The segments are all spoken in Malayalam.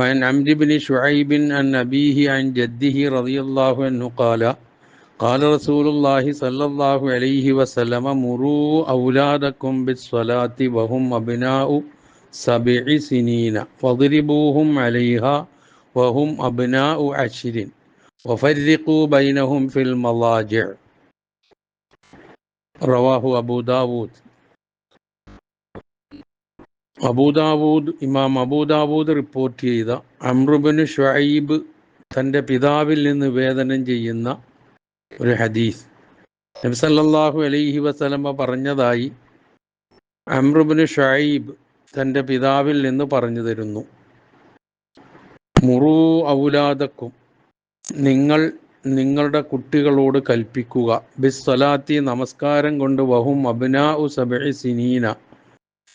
وعن عمرو بن شعيب عن أبيه عن جده رضي الله عنه قال قال رسول الله صلى الله عليه وسلم مروا أولادكم بالصلاة وهم أبناء سبع سنين واضربوهم عليها وهم أبناء عشر وفرقوا بينهم في المضاجع. رواه أبو داود. അബൂദാവൂദ് ഇമാം അബൂദാവൂദ് റിപ്പോർട്ട് ചെയ്ത അമ്രുബിന് ഷുഹൈബ് തന്റെ പിതാവിൽ നിന്ന് വേദനം ചെയ്യുന്ന ഒരു ഹദീസ്. നബ്സല്ലാഹു അലൈഹി വസലമ പറഞ്ഞതായി അമ്രുബിന് ഷുഹൈബ് തന്റെ പിതാവിൽ നിന്ന് പറഞ്ഞു തരുന്നു. മുറു ഔലാദക്കും നിങ്ങൾ നിങ്ങളുടെ കുട്ടികളോട് കൽപ്പിക്കുക. ബിസ്വലാത്തി സ്വലാത്തി നമസ്കാരം കൊണ്ട് വഹും അബ്നാ ഉ സിനീന.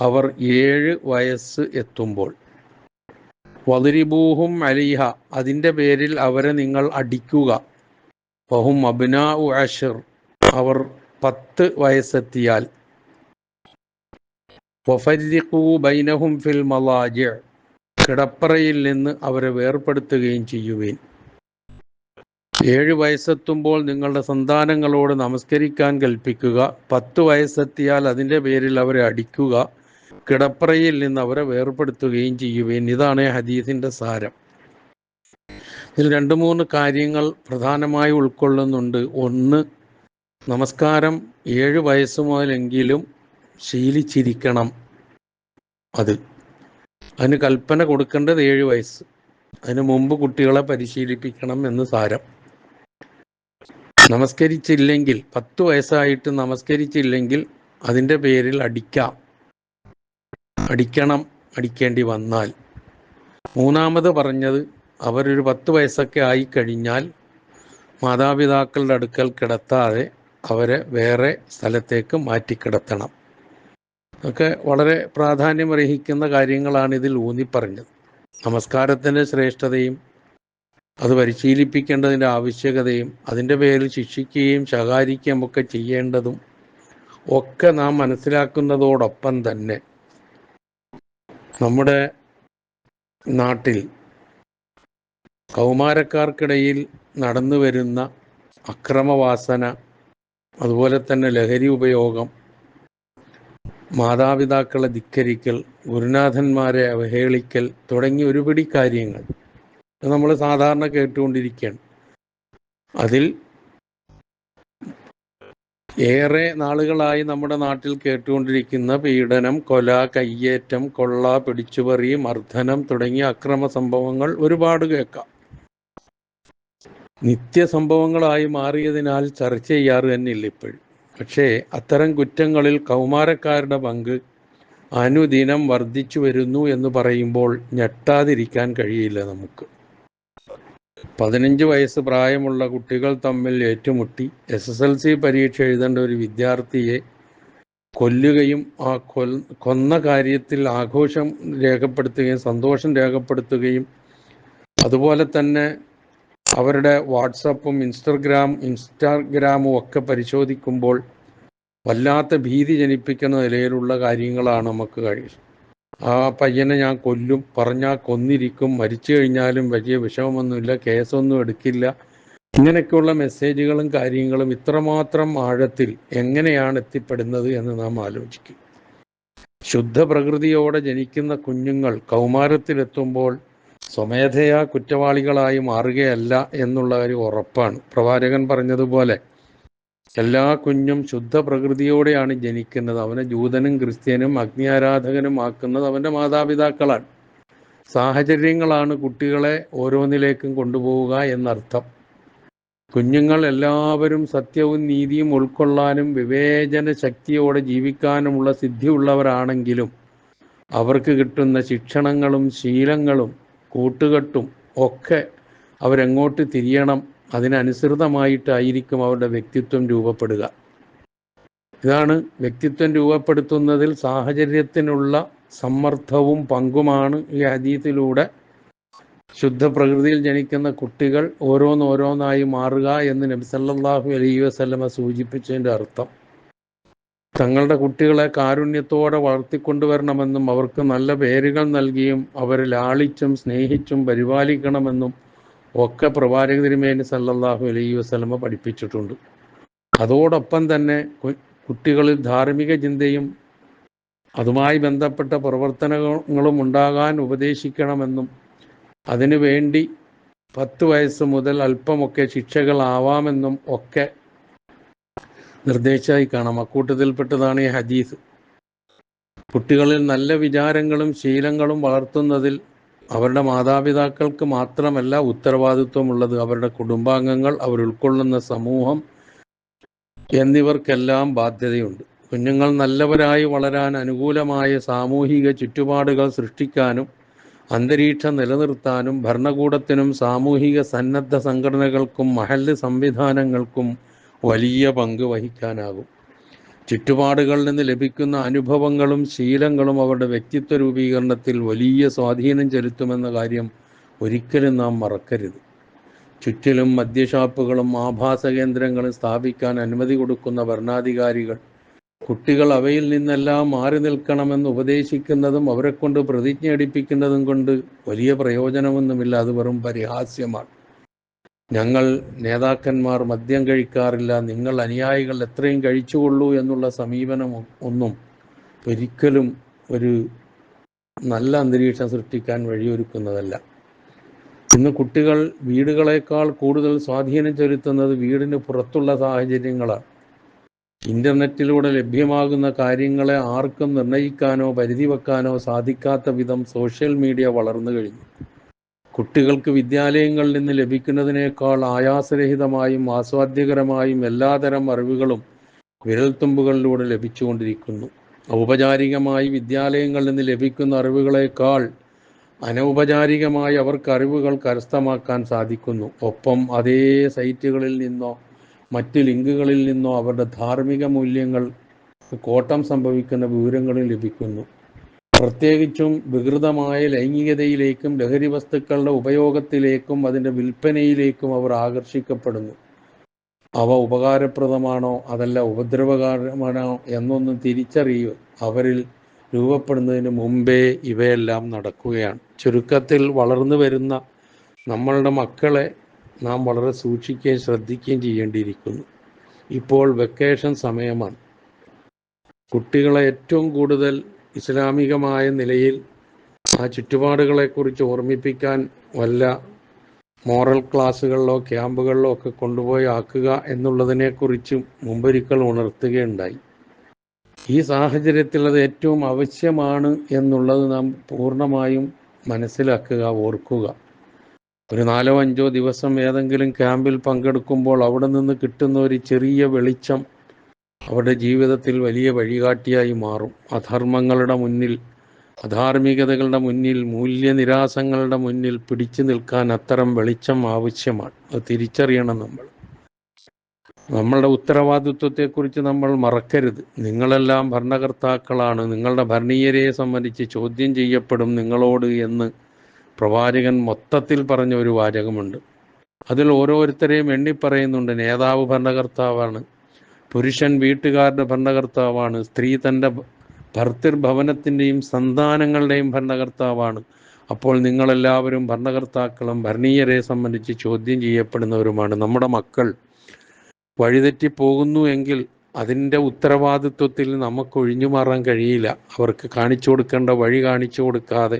അവർ ഏഴ് വയസ്സ് എത്തുമ്പോൾ. വതിരിബൂഹും അലിഹ അതിന്റെ പേരിൽ അവരെ നിങ്ങൾ അടിക്കുക. വഹും അബിന അഷർ അവർ പത്ത് വയസ്സെത്തിയാൽ. വഫരിഖൂ ബൈനഹും ഫിൽ മലാജ കിടപ്പറയിൽ നിന്ന് അവരെ വേർപ്പെടുത്തുകയും ചെയ്യുവേൻ. ഏഴ് വയസ്സെത്തുമ്പോൾ നിങ്ങളുടെ സന്താനങ്ങളോട് നമസ്കരിക്കാൻ കൽപ്പിക്കുക. പത്ത് വയസ്സെത്തിയാൽ അതിന്റെ പേരിൽ അവരെ അടിക്കുക. കിടപ്പറയിൽ നിന്ന് അവരെ വേർപ്പെടുത്തുകയും ചെയ്യുകയും ഇതാണ് ഹദീസിന്റെ സാരം. ഇതിൽ രണ്ട് മൂന്ന് കാര്യങ്ങൾ പ്രധാനമായി ഉൾക്കൊള്ളുന്നുണ്ട്. ഒന്ന് നമസ്കാരം ഏഴ് വയസ്സ് മുതലെങ്കിലും ശീലിച്ചിരിക്കണം. അത്. അതിന് കൽപ്പന കൊടുക്കേണ്ടത് ഏഴ് വയസ്സ്. അതിനു മുമ്പ് കുട്ടികളെ പരിശീലിപ്പിക്കണം എന്ന് സാരം. നമസ്കരിച്ചില്ലെങ്കിൽ പത്ത് വയസ്സായിട്ട് നമസ്കരിച്ചില്ലെങ്കിൽ അതിന്റെ പേരിൽ അടിക്കാം. അടിക്കണം അടിക്കേണ്ടി വന്നാൽ. മൂന്നാമത് പറഞ്ഞത് അവരൊരു പത്ത് വയസ്സൊക്കെ ആയി കഴിഞ്ഞാൽ മാതാപിതാക്കളുടെ അടുക്കൽ കിടത്താതെ അവരെ വേറെ സ്ഥലത്തേക്ക് മാറ്റിക്കിടത്തണം. ഒക്കെ വളരെ പ്രാധാന്യമർഹിക്കുന്ന കാര്യങ്ങളാണ് ഇതിൽ ഊന്നിപ്പറഞ്ഞത്. നമസ്കാരത്തിന്റെ ശ്രേഷ്ഠതയും അത് പരിശീലിപ്പിക്കേണ്ടതിന്റെ ആവശ്യകതയും അതിന്റെ പേരിൽ ശിക്ഷിക്കുകയും ശകാരിക്കുകയും ഒക്കെ ചെയ്യേണ്ടതും ഒക്കെ നാം മനസ്സിലാക്കുന്നതോടൊപ്പം തന്നെ നമ്മുടെ നാട്ടിൽ കൗമാരക്കാർക്കിടയിൽ നടന്നു വരുന്ന അക്രമവാസന അതുപോലെ തന്നെ ലഹരി ഉപയോഗം മാതാപിതാക്കളെ ധിക്കരിക്കൽ ഗുരുനാഥന്മാരെ അവഹേളിക്കൽ തുടങ്ങി ഒരുപിടി കാര്യങ്ങൾ. നമ്മൾ സാധാരണ കേട്ടുകൊണ്ടിരിക്കുകയാണ്. അതിൽ ഏറെ നാളുകളായി നമ്മുടെ നാട്ടിൽ കേട്ടുകൊണ്ടിരിക്കുന്ന പീഡനം കൊല കയ്യേറ്റം കൊള്ള പിടിച്ചുപറി മർദ്ദനം തുടങ്ങിയ അക്രമ സംഭവങ്ങൾ ഒരുപാട് കേൾക്കാം. നിത്യ സംഭവങ്ങളായി മാറിയതിനാൽ ചർച്ച ചെയ്യാറ് തന്നെ ഇല്ല ഇപ്പോഴും. പക്ഷേ അത്തരം കുറ്റങ്ങളിൽ കൗമാരക്കാരുടെ പങ്ക് അനുദിനം വർദ്ധിച്ചു വരുന്നു എന്ന് പറയുമ്പോൾ ഞെട്ടാതിരിക്കാൻ കഴിയില്ല നമുക്ക്. പതിനഞ്ച് വയസ്സ് പ്രായമുള്ള കുട്ടികൾ തമ്മിൽ ഏറ്റുമുട്ടി. എസ് എസ് എൽ സി പരീക്ഷ എഴുതേണ്ട ഒരു വിദ്യാർത്ഥിയെ കൊല്ലുകയും ആ കൊൽ കൊന്ന കാര്യത്തിൽ ആഘോഷം രേഖപ്പെടുത്തുകയും സന്തോഷം രേഖപ്പെടുത്തുകയും അതുപോലെ തന്നെ അവരുടെ വാട്സപ്പും ഇൻസ്റ്റഗ്രാം ഇൻസ്റ്റാഗ്രാമും ഒക്കെ പരിശോധിക്കുമ്പോൾ വല്ലാത്ത ഭീതി ജനിപ്പിക്കുന്ന നിലയിലുള്ള കാര്യങ്ങളാണ് നമുക്ക് കഴിയും ആ പയ്യനെ ഞാൻ കൊല്ലും. പറഞ്ഞാൽ കൊന്നിരിക്കും. മരിച്ചു കഴിഞ്ഞാലും വലിയ വിഷമമൊന്നുമില്ല. കേസൊന്നും എടുക്കില്ല. ഇങ്ങനെയൊക്കെയുള്ള മെസ്സേജുകളും കാര്യങ്ങളും ഇത്രമാത്രം ആഴത്തിൽ എങ്ങനെയാണ് എത്തിപ്പെടുന്നത് എന്ന് നാം ആലോചിക്കും. ശുദ്ധ പ്രകൃതിയോടെ ജനിക്കുന്ന കുഞ്ഞുങ്ങൾ കൗമാരത്തിലെത്തുമ്പോൾ സ്വമേധയാ കുറ്റവാളികളായി മാറുകയല്ല എന്നുള്ള ഒരു ഉറപ്പാണ്. പ്രവാചകൻ പറഞ്ഞതുപോലെ എല്ലാ കുഞ്ഞും ശുദ്ധ പ്രകൃതിയോടെയാണ് ജനിക്കുന്നത്. അവനെ ജൂതനും ക്രിസ്ത്യനും അഗ്നിയാരാധകനും ആക്കുന്നത് അവന്റെ മാതാപിതാക്കളാണ്. സാഹചര്യങ്ങളാണ് കുട്ടികളെ ഓരോന്നിലേക്കും കൊണ്ടുപോവുക എന്നർത്ഥം. കുഞ്ഞുങ്ങൾ എല്ലാവരും സത്യവും നീതിയും ഉൾക്കൊള്ളാനും വിവേചന ശക്തിയോടെ ജീവിക്കാനുമുള്ള സിദ്ധിയുള്ളവരാണെങ്കിലും അവർക്ക് കിട്ടുന്ന ശിക്ഷണങ്ങളും ശീലങ്ങളും കൂട്ടുകെട്ടും ഒക്കെ അവരെങ്ങോട്ട് തിരിയണം അതിനനുസൃതമായിട്ടായിരിക്കും അവരുടെ വ്യക്തിത്വം രൂപപ്പെടുക. ഇതാണ് വ്യക്തിത്വം രൂപപ്പെടുത്തുന്നതിൽ സാഹചര്യത്തിനുള്ള സമ്മർദ്ദവും പങ്കുമാണ് ഈ ഹദീത്തിലൂടെ. ശുദ്ധ പ്രകൃതിയിൽ ജനിക്കുന്ന കുട്ടികൾ ഓരോന്നോരോന്നായി മാറുക എന്ന് നബിസല്ലാഹു അലൈ അലൈഹി വസല്ലമ സൂചിപ്പിച്ചതിന്റെ അർത്ഥം. തങ്ങളുടെ കുട്ടികളെ കാരുണ്യത്തോടെ വളർത്തിക്കൊണ്ടുവരണമെന്നും അവർക്ക് നല്ല പേരുകൾ നൽകിയും അവരെ ലാളിച്ചും സ്നേഹിച്ചും പരിപാലിക്കണമെന്നും ഒക്കെ പ്രവാചക തിരുമേനി സല്ലാഹു അലൈഹി വസ്ലമ പഠിപ്പിച്ചിട്ടുണ്ട്. അതോടൊപ്പം തന്നെ കുട്ടികളിൽ ധാർമ്മിക ചിന്തയും അതുമായി ബന്ധപ്പെട്ട പ്രവർത്തനങ്ങളും ഉണ്ടാകാൻ ഉപദേശിക്കണമെന്നും അതിനുവേണ്ടി പത്ത് വയസ്സ് മുതൽ അല്പമൊക്കെ ശിക്ഷകളാവാമെന്നും ഒക്കെ നിർദ്ദേശമായി കാണാം. അക്കൂട്ടത്തിൽപ്പെട്ടതാണ് ഈ ഹദീസ്. കുട്ടികളിൽ നല്ല വിചാരങ്ങളും ശീലങ്ങളും വളർത്തുന്നതിൽ അവരുടെ മാതാപിതാക്കൾക്ക് മാത്രമല്ല ഉത്തരവാദിത്വമുള്ളത് അവരുടെ കുടുംബാംഗങ്ങൾ അവർ ഉൾക്കൊള്ളുന്ന സമൂഹം എന്നിവർക്കെല്ലാം ബാധ്യതയുണ്ട്. കുഞ്ഞുങ്ങൾ നല്ലവരായി വളരാൻ അനുകൂലമായ സാമൂഹിക ചുറ്റുപാടുകൾ സൃഷ്ടിക്കാനും അന്തരീക്ഷം നിലനിർത്താനും ഭരണകൂടത്തിനും സാമൂഹിക സന്നദ്ധ സംഘടനകൾക്കും മഹല്ല് സംവിധാനങ്ങൾക്കും വലിയ പങ്ക് വഹിക്കാനാകും. ചുറ്റുപാടുകളിൽ നിന്ന് ലഭിക്കുന്ന അനുഭവങ്ങളും ശീലങ്ങളും അവരുടെ വ്യക്തിത്വ രൂപീകരണത്തിൽ വലിയ സ്വാധീനം ചെലുത്തുമെന്ന കാര്യം ഒരിക്കലും നാം മറക്കരുത്. ചുറ്റിലും മദ്യഷാപ്പുകളും ആഭാസ കേന്ദ്രങ്ങളും സ്ഥാപിക്കാൻ അനുമതി കൊടുക്കുന്ന ഭരണാധികാരികൾ കുട്ടികൾ അവയിൽ നിന്നെല്ലാം മാറി നിൽക്കണമെന്ന് ഉപദേശിക്കുന്നതും അവരെക്കൊണ്ട് പ്രതിജ്ഞ എടുപ്പിക്കുന്നതും കൊണ്ട് വലിയ പ്രയോജനമൊന്നുമില്ല. അത് വെറും പരിഹാസ്യമാണ്. ഞങ്ങൾ നേതാക്കന്മാർ മദ്യം കഴിക്കാറില്ല നിങ്ങൾ അനുയായികൾ എത്രയും കഴിച്ചുകൊള്ളൂ എന്നുള്ള സമീപനം ഒന്നും ഒരിക്കലും ഒരു നല്ല അന്തരീക്ഷം സൃഷ്ടിക്കാൻ വഴിയൊരുക്കുന്നതല്ല. ഇന്ന് കുട്ടികൾ വീടുകളേക്കാൾ കൂടുതൽ സ്വാധീനം ചെലുത്തുന്നത് വീടിന് പുറത്തുള്ള സാഹചര്യങ്ങളാണ്. ഇന്റർനെറ്റിലൂടെ ലഭ്യമാകുന്ന കാര്യങ്ങളെ ആർക്കും നിർണയിക്കാനോ പരിധി വെക്കാനോ സാധിക്കാത്ത വിധം സോഷ്യൽ മീഡിയ വളർന്നു കഴിഞ്ഞു. കുട്ടികൾക്ക് വിദ്യാലയങ്ങളിൽ നിന്ന് ലഭിക്കുന്നതിനേക്കാൾ ആയാസരഹിതമായും ആസ്വാദ്യകരമായും എല്ലാതരം അറിവുകളും വിരൽത്തുമ്പുകളിലൂടെ ലഭിച്ചുകൊണ്ടിരിക്കുന്നു. ഔപചാരികമായി വിദ്യാലയങ്ങളിൽ നിന്ന് ലഭിക്കുന്ന അറിവുകളേക്കാൾ അനൗപചാരികമായി അവർക്ക് അറിവുകൾ കരസ്ഥമാക്കാൻ സാധിക്കുന്നു. ഒപ്പം അതേ സൈറ്റുകളിൽ നിന്നോ മറ്റ് ലിങ്കുകളിൽ നിന്നോ അവരുടെ ധാർമ്മിക മൂല്യങ്ങൾ കോട്ടം സംഭവിക്കുന്ന വിവരങ്ങളും ലഭിക്കുന്നു. പ്രത്യേകിച്ചും വികൃതമായ ലൈംഗികതയിലേക്കും ലഹരി വസ്തുക്കളുടെ ഉപയോഗത്തിലേക്കും അതിന്റെ വിൽപ്പനയിലേക്കും അവർ ആകർഷിക്കപ്പെടുന്നു. അവ ഉപകാരപ്രദമാണോ അതല്ല ഉപദ്രവകരമാണോ എന്നൊന്നും തിരിച്ചറിയുക അവരിൽ രൂപപ്പെടുന്നതിന് മുമ്പേ ഇവയെല്ലാം നടക്കുകയാണ്. ചുരുക്കത്തിൽ വളർന്നു വരുന്ന നമ്മളുടെ മക്കളെ നാം വളരെ സൂക്ഷിക്കുകയും ശ്രദ്ധിക്കുകയും ചെയ്യേണ്ടിയിരിക്കുന്നു. ഇപ്പോൾ വെക്കേഷൻ സമയമാണ്. കുട്ടികളെ ഏറ്റവും കൂടുതൽ ഇസ്ലാമികമായ നിലയിൽ ആ ചുറ്റുപാടുകളെക്കുറിച്ച് ഓർമ്മിപ്പിക്കാൻ വല്ല മോറൽ ക്ലാസ്സുകളിലോ ക്യാമ്പുകളിലോ ഒക്കെ കൊണ്ടുപോയി ആക്കുക എന്നുള്ളതിനെക്കുറിച്ചും മുമ്പൊരിക്കൽ ഉണർത്തുകയുണ്ടായി. ഈ സാഹചര്യത്തിൽ അത് ഏറ്റവും ആവശ്യമാണ് എന്നുള്ളത് നാം പൂർണമായും മനസ്സിലാക്കുക ഓർക്കുക. ഒരു നാലോ അഞ്ചോ ദിവസം ഏതെങ്കിലും ക്യാമ്പിൽ പങ്കെടുക്കുമ്പോൾ അവിടെ നിന്ന് കിട്ടുന്ന ഒരു ചെറിയ വെളിച്ചം അവരുടെ ജീവിതത്തിൽ വലിയ വഴികാട്ടിയായി മാറും. അധർമ്മങ്ങളുടെ മുന്നിൽ അധാർമികതകളുടെ മുന്നിൽ മൂല്യനിരാസങ്ങളുടെ മുന്നിൽ പിടിച്ചു നിൽക്കാൻ അത്തരം വെളിച്ചം ആവശ്യമാണ്. അത് തിരിച്ചറിയണം നമ്മൾ. നമ്മളുടെ ഉത്തരവാദിത്വത്തെക്കുറിച്ച് നമ്മൾ മറക്കരുത്. നിങ്ങളെല്ലാം ഭരണകർത്താക്കളാണ്. നിങ്ങളുടെ ഭരണീയരെ സംബന്ധിച്ച് ചോദ്യം ചെയ്യപ്പെടും നിങ്ങളോട് എന്ന് പ്രവാചകൻ മൊത്തത്തിൽ പറഞ്ഞ ഒരു വാചകമുണ്ട്. അതിൽ ഓരോരുത്തരെയും എണ്ണിപ്പറയുന്നുണ്ട്. നേതാവ് ഭരണകർത്താവാണ്. പുരുഷൻ വീട്ടുകാരുടെ ഭരണകർത്താവാണ്. സ്ത്രീ തന്റെ ഭർത്തൃഭവനത്തിന്റെയും സന്താനങ്ങളുടെയും ഭരണകർത്താവാണ്. അപ്പോൾ നിങ്ങളെല്ലാവരും ഭരണകർത്താക്കളും ഭരണീയരെ സംബന്ധിച്ച് ചോദ്യം ചെയ്യപ്പെടുന്നവരുമാണ്. നമ്മുടെ മക്കൾ വഴിതെറ്റി പോകുന്നു എങ്കിൽ അതിന്റെ ഉത്തരവാദിത്വത്തിൽ നമുക്ക് ഒഴിഞ്ഞു മാറാൻ കഴിയില്ല. അവർക്ക് കാണിച്ചു കൊടുക്കേണ്ട വഴി കാണിച്ചു കൊടുക്കാതെ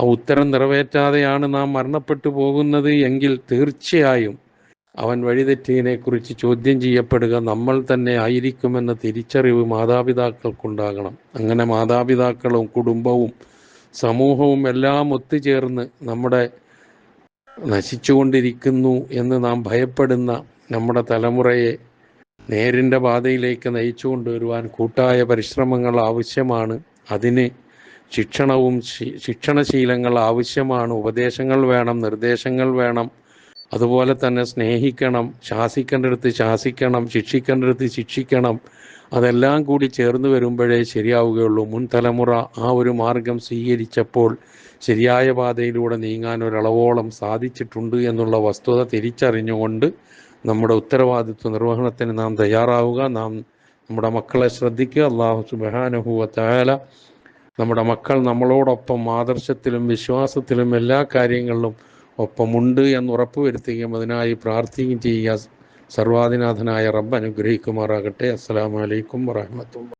ആ ഉത്തരം നിറവേറ്റാതെയാണ് നാം മരണപ്പെട്ടു പോകുന്നത് എങ്കിൽ തീർച്ചയായും അവൻ വഴിതെറ്റിയതിനെ കുറിച്ച് ചോദ്യം ചെയ്യപ്പെടുക നമ്മൾ തന്നെ ആയിരിക്കുമെന്ന തിരിച്ചറിവ് മാതാപിതാക്കൾക്കുണ്ടാകണം. അങ്ങനെ മാതാപിതാക്കളും കുടുംബവും സമൂഹവും എല്ലാം ഒത്തുചേർന്ന് നമ്മുടെ നശിച്ചുകൊണ്ടിരിക്കുന്നു എന്ന് നാം ഭയപ്പെടുന്ന നമ്മുടെ തലമുറയെ നേരിന്റെ പാതയിലേക്ക് നയിച്ചു കൊണ്ടുവരുവാൻ കൂട്ടായ പരിശ്രമങ്ങൾ ആവശ്യമാണ്. അതിന് ശിക്ഷണവും ശിക്ഷണശീലങ്ങൾ ആവശ്യമാണ്. ഉപദേശങ്ങൾ വേണം നിർദ്ദേശങ്ങൾ വേണം. അതുപോലെ തന്നെ സ്നേഹിക്കണം ശാസിക്കേണ്ടടുത്ത് ശാസിക്കണം ശിക്ഷിക്കേണ്ടടുത്ത് ശിക്ഷിക്കണം. അതെല്ലാം കൂടി ചേർന്ന് വരുമ്പോഴേ ശരിയാവുകയുള്ളൂ. മുൻ തലമുറ ആ ഒരു മാർഗം സ്വീകരിച്ചപ്പോൾ ശരിയായ പാതയിലൂടെ നീങ്ങാൻ ഒരളവോളം സാധിച്ചിട്ടുണ്ട് എന്നുള്ള വസ്തുത തിരിച്ചറിഞ്ഞുകൊണ്ട് നമ്മുടെ ഉത്തരവാദിത്വ നിർവഹണത്തിന് നാം തയ്യാറാവുക. നാം നമ്മുടെ മക്കളെ ശ്രദ്ധിക്കുക. അള്ളാഹു സുബാനഹുവ നമ്മുടെ മക്കൾ നമ്മളോടൊപ്പം ആദർശത്തിലും വിശ്വാസത്തിലും എല്ലാ കാര്യങ്ങളിലും ഒപ്പമുണ്ട് എന്ന് ഉറപ്പുവരുത്തുകയും അതിനായി പ്രാർത്ഥിക്കുകയും ചെയ്യുക. സർവാധിനാഥനായ റബ്ബ് അനുഗ്രഹിക്കുമാറാകട്ടെ. അസ്സലാമു അലൈക്കും വറഹമത്തുള്ള